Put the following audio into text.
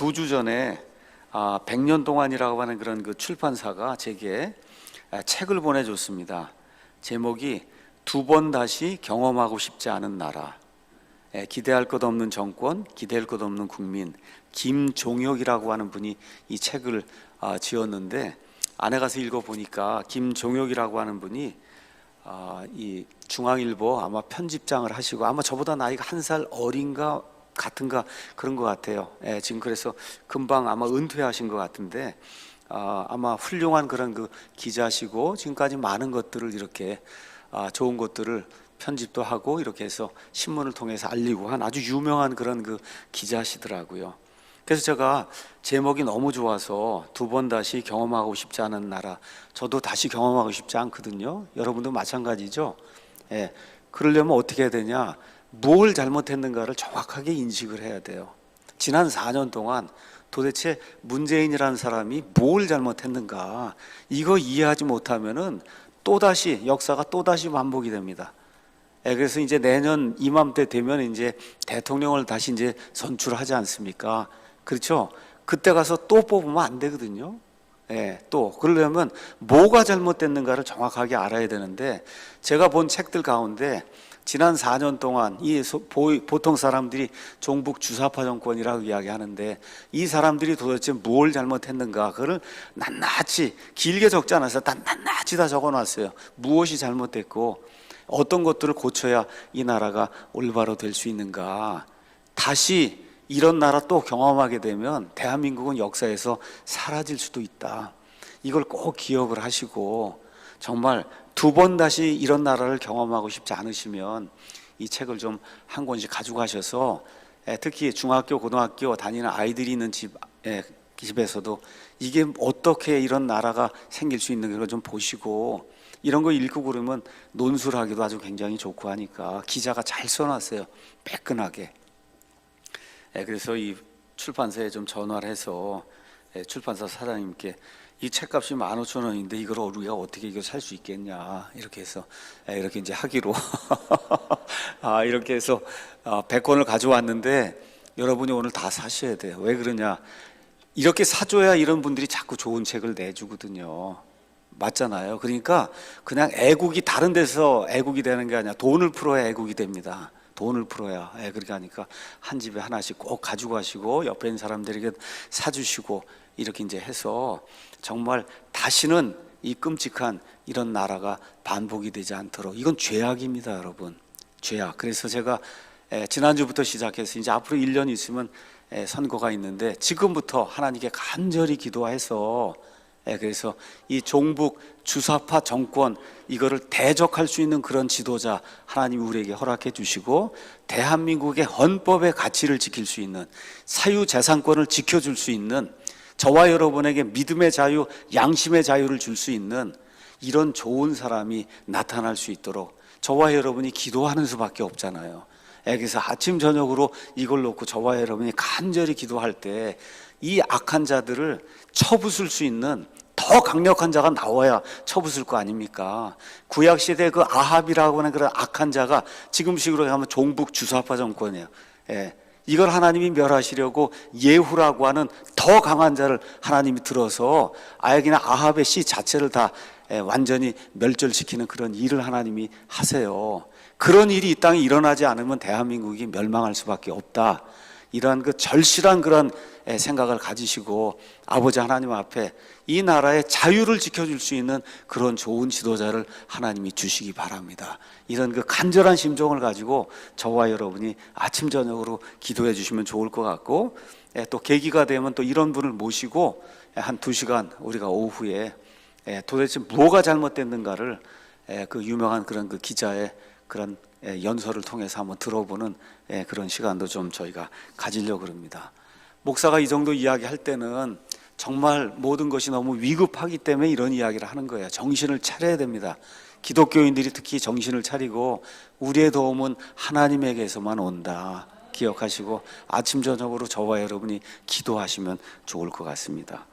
두 주 전에 아, 100년 동안이라고 하는 그런 그 출판사가 제게 아, 책을 보내줬습니다. 제목이 두 번 다시 경험하고 싶지 않은 나라. 예, 기대할 것 없는 정권, 기대할 것 없는 국민. 김종혁이라고 하는 분이 이 책을 아, 지었는데 안에 가서 읽어 보니까 김종혁이라고 하는 분이 아, 이 중앙일보 아마 편집장을 하시고 아마 저보다 나이가 한 살 어린가 같은가 그런 것 같아요. 예, 지금 그래서 금방 아마 은퇴하신 것 같은데 아, 아마 훌륭한 그런 그 기자시고 지금까지 많은 것들을 이렇게 아, 좋은 것들을 편집도 하고 이렇게 해서 신문을 통해서 알리고 한 아주 유명한 그런 그 기자시더라고요. 그래서 제가 제목이 너무 좋아서 두 번 다시 경험하고 싶지 않은 나라. 저도 다시 경험하고 싶지 않거든요. 여러분도 마찬가지죠. 예. 그러려면 어떻게 해야 되냐? 뭘 잘못했는가를 정확하게 인식을 해야 돼요. 지난 4년 동안 도대체 문재인이라는 사람이 뭘 잘못했는가 이거 이해하지 못하면은 또 다시 역사가 또 다시 반복이 됩니다. 예, 그래서 이제 내년 이맘때 되면 이제 대통령을 다시 이제 선출하지 않습니까? 그렇죠? 그때 가서 또 뽑으면 안 되거든요. 예, 또 그러려면 뭐가 잘못됐는가를 정확하게 알아야 되는데 제가 본 책들 가운데 지난 4년 동안 이 보통 사람들이 종북 주사파 정권이라고 이야기하는데 이 사람들이 도대체 뭘 잘못했는가 그걸 낱낱이 길게 적지 않아서 다 낱낱이 다 적어놨어요. 무엇이 잘못됐고 어떤 것들을 고쳐야 이 나라가 올바로 될 수 있는가. 다시 이런 나라 또 경험하게 되면 대한민국은 역사에서 사라질 수도 있다. 이걸 꼭 기억을 하시고 정말 두 번 다시 이런 나라를 경험하고 싶지 않으시면 이 책을 좀 한 권씩 가져가셔서 예, 특히 중학교, 고등학교 다니는 아이들이 있는 집, 예, 집에서도 이게 어떻게 이런 나라가 생길 수 있는 걸 좀 보시고 이런 거 읽고 그러면 논술 하기도 아주 굉장히 좋고 하니까 기자가 잘 써놨어요. 매끈하게. 예, 그래서 이 출판사에 좀 전화를 해서 예, 출판사 사장님께 이 책값이 15,000원인데 이걸 우리가 어떻게 이거 살 수 있겠냐 이렇게 해서 예, 이렇게 이제 하기로 아 이렇게 해서 아, 100권을 가져왔는데 여러분이 오늘 다 사셔야 돼요. 왜 그러냐? 이렇게 사줘야 이런 분들이 자꾸 좋은 책을 내주거든요. 맞잖아요. 그러니까 그냥 애국이 다른 데서 애국이 되는 게 아니라 돈을 풀어야 애국이 됩니다. 돈을 풀어야. 예, 그렇게 하니까 한 집에 하나씩 꼭 가지고 가시고 옆에 있는 사람들에게 사주시고 이렇게 이제 해서 정말 다시는 이 끔찍한 이런 나라가 반복이 되지 않도록 이건 죄악입니다, 여러분. 죄악. 그래서 제가 예, 지난주부터 시작해서 이제 앞으로 1년 있으면 예, 선거가 있는데 지금부터 하나님께 간절히 기도해서 예, 그래서 이 종북 주사파 정권 이거를 대적할 수 있는 그런 지도자 하나님 우리에게 허락해 주시고 대한민국의 헌법의 가치를 지킬 수 있는 사유 재산권을 지켜줄 수 있는 저와 여러분에게 믿음의 자유, 양심의 자유를 줄 수 있는 이런 좋은 사람이 나타날 수 있도록 저와 여러분이 기도하는 수밖에 없잖아요. 예, 그래서 아침 저녁으로 이걸 놓고 저와 여러분이 간절히 기도할 때 이 악한 자들을 쳐부술 수 있는 더 강력한 자가 나와야 쳐부술 거 아닙니까? 구약 시대 그 아합이라고 하는 그런 악한 자가 지금식으로 하면 종북 주사파 정권이에요. 예. 이걸 하나님이 멸하시려고 예후라고 하는 더 강한 자를 하나님이 들어서 그냥 아합의 씨 자체를 다 예, 완전히 멸절시키는 그런 일을 하나님이 하세요. 그런 일이 이 땅에 일어나지 않으면 대한민국이 멸망할 수밖에 없다. 이러한 그 절실한 그런 예, 생각을 가지시고 아버지 하나님 앞에 이 나라의 자유를 지켜줄 수 있는 그런 좋은 지도자를 하나님이 주시기 바랍니다. 이런 그 간절한 심정을 가지고 저와 여러분이 아침 저녁으로 기도해 주시면 좋을 것 같고 예, 또 계기가 되면 또 이런 분을 모시고 예, 한두 시간 우리가 오후에 예, 도대체 뭐가 잘못됐는가를 예, 그 유명한 그런 그 기자의 그런 예, 연설을 통해서 한번 들어보는 예, 그런 시간도 좀 저희가 가지려고 합니다. 목사가 이 정도 이야기할 때는 정말 모든 것이 너무 위급하기 때문에 이런 이야기를 하는 거예요. 정신을 차려야 됩니다. 기독교인들이 특히 정신을 차리고 우리의 도움은 하나님에게서만 온다. 기억하시고 아침 저녁으로 저와 여러분이 기도하시면 좋을 것 같습니다.